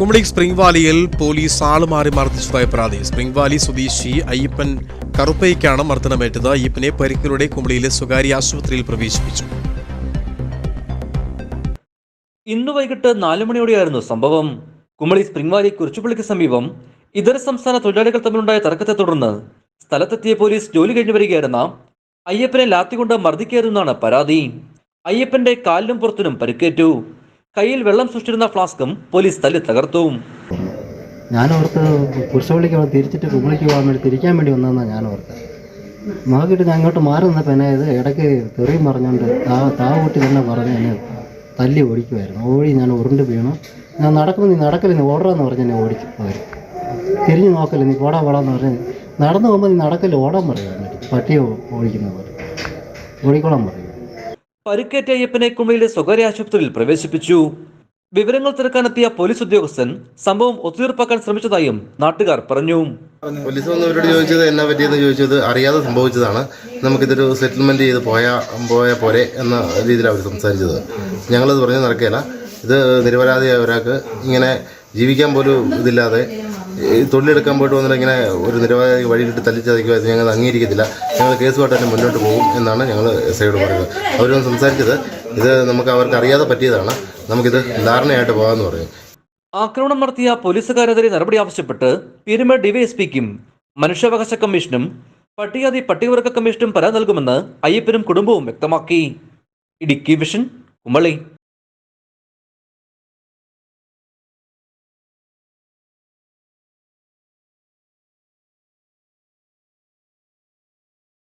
Kumily spring വാലിയിൽ police ആളുമാറി മർദ്ദിച്ചതായ പരാതി. സ്പ്രിംഗ് വാലി സ്വദേശി അയ്യപ്പൻ കറുപ്പയ്ക്കാണ് മർദ്ദനമേറ്റത്. അയ്യപ്പനെ പരിക്കിലൂടെ കുമളിയിലെ സ്വകാര്യ ആശുപത്രിയിൽ പ്രവേശിപ്പിച്ചു. ഇന്ന് വൈകിട്ട് നാലു മണിയോടെയായിരുന്നു സംഭവം. കുമളി സ്പ്രിംഗ് വാലി കുറിച്ചുപള്ളിക്ക് സമീപം ഇതര സംസ്ഥാന തൊഴിലാളികൾ തമ്മിലുണ്ടായ തർക്കത്തെ തുടർന്ന് സ്ഥലത്തെത്തിയ പോലീസ് ജോലി കഴിഞ്ഞു വരികയായിരുന്ന അയ്യപ്പനെ ലാത്തികൊണ്ട് മർദ്ദിക്കുകയായിരുന്നാണ് പരാതി. അയ്യപ്പന്റെ കാലിനും പുറത്തിനും പരിക്കേറ്റു. കയ്യിൽ വെള്ളം സൃഷ്ടിച്ചിരുന്ന ഫ്ലാസ്കും പോലീസ് തല്ലി തകർത്തു. ഞാൻ ഓർത്ത് കുരിശുപള്ളിക്ക് അവിടെ തിരിച്ചിട്ട് കുമ്പളിക്ക് പോകാൻ വേണ്ടി തിരിക്കാൻ വേണ്ടി വന്നതെന്നാണ് ഞാൻ ഓർത്തത്. നോക്കിയിട്ട് ഞാൻ അങ്ങോട്ട് മാറി നിന്നപ്പോൾ എന്നെ ഇത് ഇടയ്ക്ക് തെറിയും പറഞ്ഞുകൊണ്ട് താ താവൂട്ടി തന്നെ പറഞ്ഞ് എന്നെ തല്ലി ഓടിക്കുമായിരുന്നു ഓടി ഞാൻ ഉരുണ്ട് വീണു. ഞാൻ നടക്കുമ്പോൾ നീ നടക്കൽ നീ ഓടാന്ന് പറഞ്ഞ് എന്നെ ഓടിച്ചു തിരിഞ്ഞു നോക്കൽ നീ പോടാ പോടാന്ന് പറഞ്ഞ് നടന്നു പോകുമ്പോൾ നീ നടക്കൽ ഓടാൻ പറയുമായിരുന്നു പട്ടിയെ ഓടിക്കുന്ന പോലെ. ഓടിക്കോളാൻ പറയും പരിക്കേറ്റ അയ്യപ്പനെ കുമ്മയിലെ സ്വകാര്യ ആശുപത്രിയിൽ പ്രവേശിപ്പിച്ചു. വിവരങ്ങൾ തിരക്കാനെത്തിയ പോലീസ് ഉദ്യോഗസ്ഥൻ സംഭവം ഒത്തുതീർപ്പാക്കാൻ ശ്രമിച്ചതായും നാട്ടുകാർ പറഞ്ഞു. പോലീസ് വന്നവരോട് ചോദിച്ചത് എന്നാ പറ്റിയെന്ന് ചോദിച്ചത് അറിയാതെ സംഭവിച്ചതാണ്. നമുക്കിതൊരു സെറ്റിൽമെന്റ് ചെയ്ത് പോയ പോയ പോരെ എന്ന രീതിയിൽ അവർ സംസാരിച്ചത്. ഞങ്ങളത് പറഞ്ഞു നടക്കുകയില്ല. ഇത് നിരപരാധിയായ ഒരാൾക്ക് ഇങ്ങനെ ജീവിക്കാൻ പോലും ഇതില്ലാതെ തൊഴിലെടുക്കാൻ പോയിട്ട് വന്നിട്ട് ഇങ്ങനെ ഒരു നിരവധി വഴിയിലിട്ട് തല്ലിച്ചതയ്ക്കുക ഞങ്ങൾ അംഗീകരിക്കത്തില്ല. ഞങ്ങൾ കേസുമായിട്ട് തന്നെ മുന്നോട്ട് പോകും എന്നാണ് ഞങ്ങൾ എസ് ഐയോട് പറയുന്നത് അവരൊന്ന് സംസാരിച്ചത് ഇത് നമുക്ക് അവർക്ക് അറിയാതെ പറ്റിയതാണ്. നമുക്കിത് ധാരണയായിട്ട് പോകാമെന്ന് പറഞ്ഞു. ആക്രമണം നടത്തിയ പോലീസുകാരെതിരെ നടപടി ആവശ്യപ്പെട്ട് പീരുമേട് ഡിവൈഎസ്പിക്കും മനുഷ്യാവകാശ കമ്മീഷനും പട്ടികജാതി പട്ടികവർഗ കമ്മീഷനും പരാതി നൽകുമെന്ന് അയ്യപ്പനും കുടുംബവും വ്യക്തമാക്കി. ഇടുക്കി വിഷൻ കുമളി.